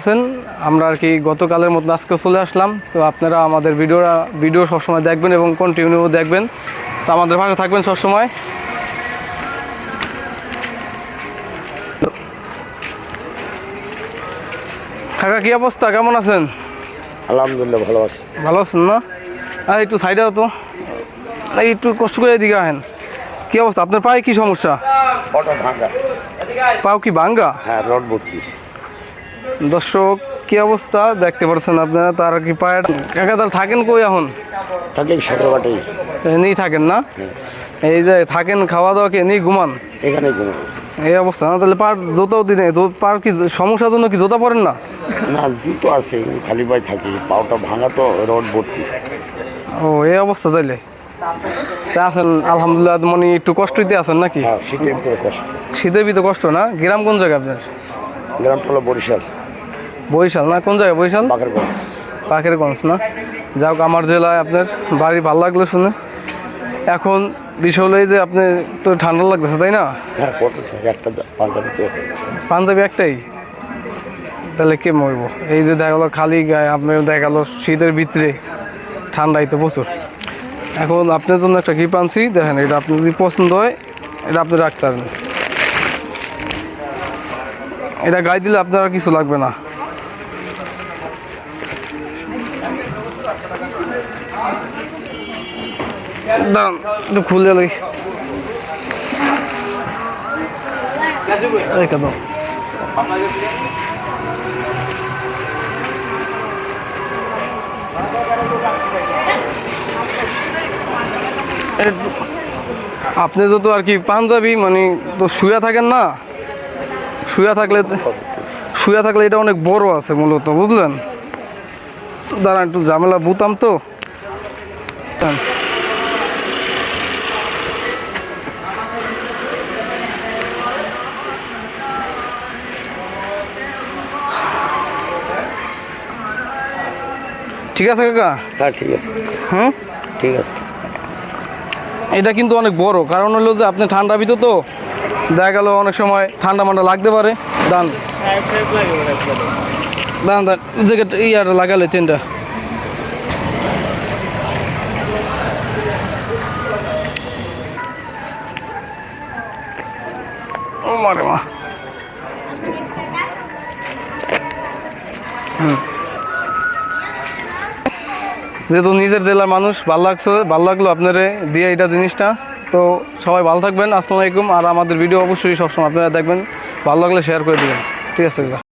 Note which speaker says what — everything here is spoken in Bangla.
Speaker 1: আছেন আমরা আর কি গতকালের মতো আজকে চলে আসলাম। তো আপনারা আমাদের ভিডিওটা ভিডিও সবসময় দেখবেন এবং কন্টিনিউ দেখবেন। তো আমাদের পাশে থাকবেন সবসময়। কাকা কি অবস্থা? কেমন আছেন?
Speaker 2: আলহামদুলিল্লাহ ভালো আছি।
Speaker 1: ভালো আছেন না? আর একটু সাইডে তো। এই একটু কষ্ট করে এদিকে আহেন। কি অবস্থা? আপনার পায়ে কি সমস্যা? পাও কি ভাঙ্গা?
Speaker 2: হ্যাঁ রড ভর্তি।
Speaker 1: দর্শক কি অবস্থা? দেখতে পাচ্ছেন আপনারা তার কি পায়ের কাকা তাহলে থাকেন কই এখন?
Speaker 2: থাকে সকালবাটেই
Speaker 1: এনেই থাকেন না? এই যে থাকেন খাওয়া দাওয়া কে ঘুমান?
Speaker 2: এখানে ঘুমো
Speaker 1: এই অবস্থা না তাহলে পার জোতাও দিনে পার কি সমস্যার জন্য কি জোতা পরেন না?
Speaker 2: না জুতো আছে খালি পায়ে থাকি। পাওটা ভাঙা তো রড ভর্তি।
Speaker 1: ও এই অবস্থা তাইলে? আছেন আলহামদুলিল্লাহ মনে একটু কষ্টইতে আছেন নাকি?
Speaker 2: হ্যাঁ শীতের ভিতরে কষ্ট।
Speaker 1: শীতের ভিতরে কষ্ট না? গ্রাম কোন জায়গায় আপনার?
Speaker 2: গ্রামটা হলো বরিশাল।
Speaker 1: বরিশাল না? কোন জায়গায় বরিশাল?
Speaker 2: বাকেরগঞ্জ।
Speaker 1: পাখির গঞ্জ না যাক আমার জেলায় আপনার বাড়ি ভালো লাগল শুনে। এখন বিষয় হলো এই যে আপনি তো ঠান্ডা লাগতেছে তাই না?
Speaker 2: হ্যাঁ একটা
Speaker 1: পাঞ্জাবি একটাই? তাহলে কে মরবো এই যে দেখা গেলো খালি গায়ে আপনার দেখা গেলো শীতের ভিতরে ঠান্ডাই তো প্রচুর। এখন আপনার জন্য একটা গিফট আনছি দেখেন এটা আপনার যদি পছন্দ হয় এটা আপনি রাখতে পারবেন। এটা গায়ে দিলে আপনার কিছু লাগবে না। দাঁড়ান, একটু খুলে আপনি যত আর কি পাঞ্জাবি মানে তো শুয়া থাকেন না। শুয়া থাকলে শুয়া থাকলে এটা অনেক বড় আছে মূলত বুঝলেন? দাঁড়ান একটু ঝামেলা বুতাম তো। ঠিক আছে কাকা?
Speaker 2: হ্যাঁ ঠিক আছে।
Speaker 1: হুম?
Speaker 2: ঠিক আছে।
Speaker 1: এটা কিন্তু অনেক বড় কারণ হলো যে আপনি ঠান্ডা ভিতর তো। দেখা গেল অনেক সময় ঠান্ডা মান্ডা লাগতে পারে। দান। দান দান। জ্যাকেট ইয়ার লাগালে চেনটা। যেহেতু নিজের জেলার মানুষ, ভালো লাগছে, ভালো লাগল আপনারে দিয়ে এটা জিনিসটা। তো সবাই ভালো থাকবেন, আসসালামু আলাইকুম। আর আমাদের ভিডিও অবশ্যই সবসময় আপনারা দেখবেন। ভালো লাগলে শেয়ার করে দেবেন। ঠিক আছে কাকা?